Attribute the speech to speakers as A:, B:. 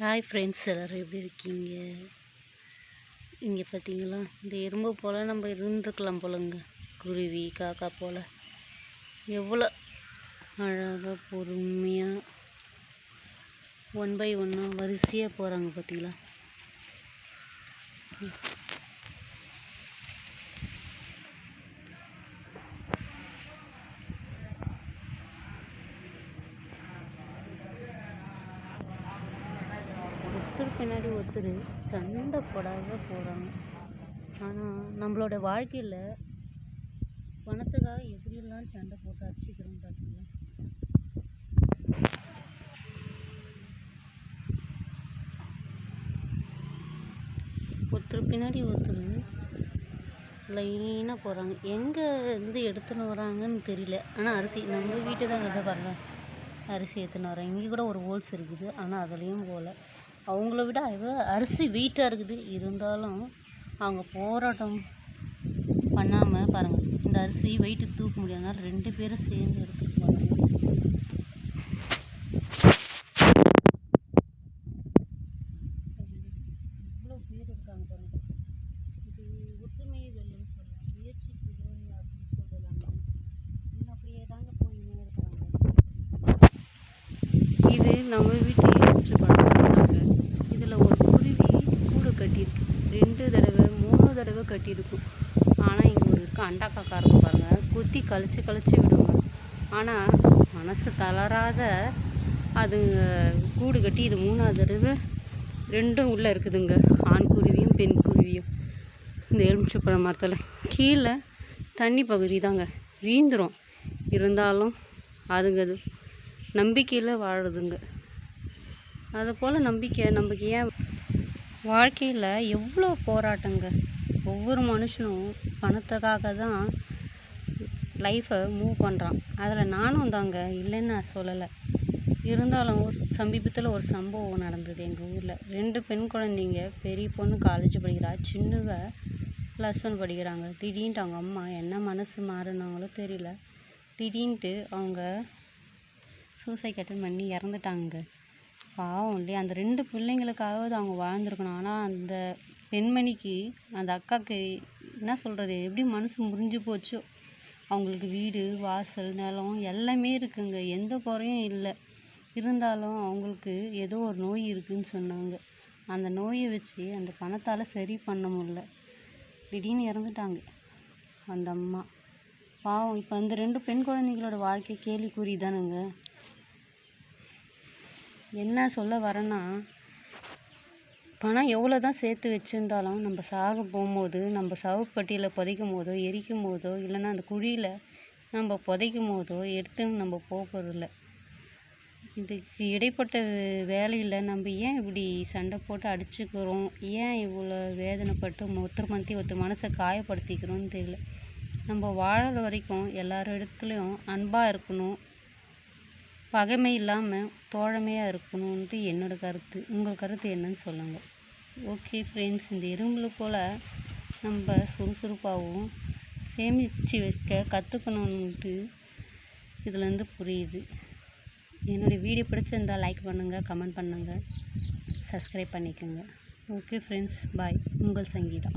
A: Hi friends எல்லோரும் எப்படி இருக்கீங்க? இங்கே பார்த்தீங்களா இந்த எறும்பு போல் நம்ம இருந்துருக்கலாம் போலங்க. குருவி காக்கா போல். எவ்வளோ அழகாக பொறுமையாக ஒன் பை ஒன்னாக வரிசையாக போகிறாங்க பார்த்தீங்களா ஒருத்தர் பின்னாடி ஒருத்தர் சண்டை போடாத போகிறாங்க ஆனால் நம்மளோட வாழ்க்கையில் பணத்துக்காக எப்படியெல்லாம் சண்டை போட்டு அடிச்சுக்கிறோம் பார்த்தீங்களா ஒருத்தர் பின்னாடி ஒருத்தர் லைனாக போகிறாங்க எங்கே இருந்து எடுத்துன்னு வராங்கன்னு தெரியல. ஆனால் அரிசி நம்ம வீட்டு தான் கதை பாருங்க. அரிசி எடுத்துன்னு வரேன் இங்கே கூட ஒரு ஹோல்ஸ் இருக்குது. ஆனால் அதுலேயும் போகல அவங்கள விட அரிசி வீட்டாக இருக்குது. இருந்தாலும் அவங்க போராட்டம் பண்ணாமல் பாருங்கள் இந்த அரிசி வெயிட்டு தூக்க முடியாதனால ரெண்டு பேரும் சேர்ந்து எடுத்துட்டு போகிறாங்க இவ்வளோ பேர் இருக்காங்க பாருங்க இது ஒற்றுமை வெல்லுன்னு சொல்லலாம் முயற்சிக்கு உதவி அப்படின்னு சொல்லலாம் இன்னும் அப்படியே தாங்க போயின்னே இருக்கிறாங்க இது நம்ம வீட்டு எலுமிச்சை பழம் இதில் ஒரு குருவி கூடு கட்டியிருக்கு ரெண்டு தடவை மூணு தடவை கட்டியிருக்கும் ஆனால் இங்கே ஒரு இருக்க அண்டா காக்கா இருக்கும் சுற்றி கழிச்சு கழிச்சு விடுங்க. ஆனால் மனசு தளராத அது கூடு கட்டி இது மூணாவது தடவை ரெண்டும் உள்ளே இருக்குதுங்க. ஆண் குருவியும் பெண் குருவியும். இந்த எலுமிச்சப்பழ மரத்தில். கீழே தண்ணி பகுதி தாங்க. வீந்துடும் இருந்தாலும் அதுங்க அது நம்பிக்கையில் வாழுதுங்க. அது போல் நம்பிக்கை நமக்கு ஏன் வாழ்க்கையில் எவ்வளோ போராட்டங்க. ஒவ்வொரு மனுஷனும் பணத்துக்காக தான் லைஃப்பை மூவ் பண்ணுறான் அதில் நானும் தாங்க இல்லைன்னு நான் சொல்லலை. இருந்தாலும் ஒரு சமீபத்தில் ஒரு சம்பவம் நடந்தது எங்கள் ஊரில். ரெண்டு பெண் குழந்தைங்க பெரிய பொண்ணு காலேஜ் படிக்கிறா சின்னவ ப்ளஸ் ஒன் படிக்கிறாங்க. திடீர்னுட்டு அவங்க அம்மா என்ன மனசு மாறினாங்களோ தெரியல. திடீர்னுட்டு அவங்க சூசைட் அட்டன் பண்ணி இறந்துட்டாங்க. பாவம் இல்லையா? அந்த ரெண்டு பிள்ளைங்களுக்காவது அவங்க வாழ்ந்துருக்கணும். ஆனால் அந்த பெண்மணிக்கு அந்த அக்காவுக்கு என்ன சொல்கிறது எப்படி மனசு முறிஞ்சு போச்சோ. அவங்களுக்கு வீடு வாசல் நிலம் எல்லாமே இருக்குங்க. எந்த குறையும் இல்லை. இருந்தாலும் அவங்களுக்கு ஏதோ ஒரு நோய் இருக்குதுன்னு சொன்னாங்க. அந்த நோயை வச்சு அந்த பணத்தால் சரி பண்ண முடில திடீர்னு இறந்துட்டாங்க. அந்த அம்மா. பாவம் இப்போ அந்த ரெண்டு பெண் குழந்தைங்களோட வாழ்க்கை கேள்விக்குறி தானுங்க. என்ன சொல்ல வரேன்னா ஆனால் எவ்வளோ தான் சேர்த்து வச்சுருந்தாலும் நம்ம சாக போகும்போது நம்ம சவப்பெட்டியில் புதைக்கும் போதோ எரிக்கும் போதோ இல்லைன்னா அந்த குழியில் நம்ம புதைக்கும் போதோ எடுத்துன்னு நம்ம போக போகிறதில்ல இதுக்கு இடைப்பட்ட வேலையில் நம்ம ஏன் இப்படி சண்டை போட்டு அடிச்சுக்கிறோம்? ஏன் இவ்வளோ வேதனைப்பட்டு ஒருத்தர் மந்தி ஒருத்தர் மனசை காயப்படுத்திக்கிறோன்னு தெரியல. நம்ம வாழற வரைக்கும் எல்லார் இடத்துலையும் அன்பாக இருக்கணும். பகைமை இல்லாமல் தோழமையாக இருக்கணுன்ட்டு என்னோடய கருத்து. உங்கள் கருத்து என்னன்னு சொல்லுங்கள் ஓகே ஃப்ரெண்ட்ஸ் இந்த எறும்புல போல் நம்ம சுறுசுறுப்பாகவும் சேமித்து வைக்க கற்றுக்கணுன்ட்டு இதுலேருந்து புரியுது. என்னுடைய வீடியோ பிடிச்சிருந்தால் லைக் பண்ணுங்கள் கமெண்ட் பண்ணுங்கள் சப்ஸ்கிரைப் பண்ணிக்கோங்க. ஓகே ஃப்ரெண்ட்ஸ் பாய் உங்கள் சங்கீதா.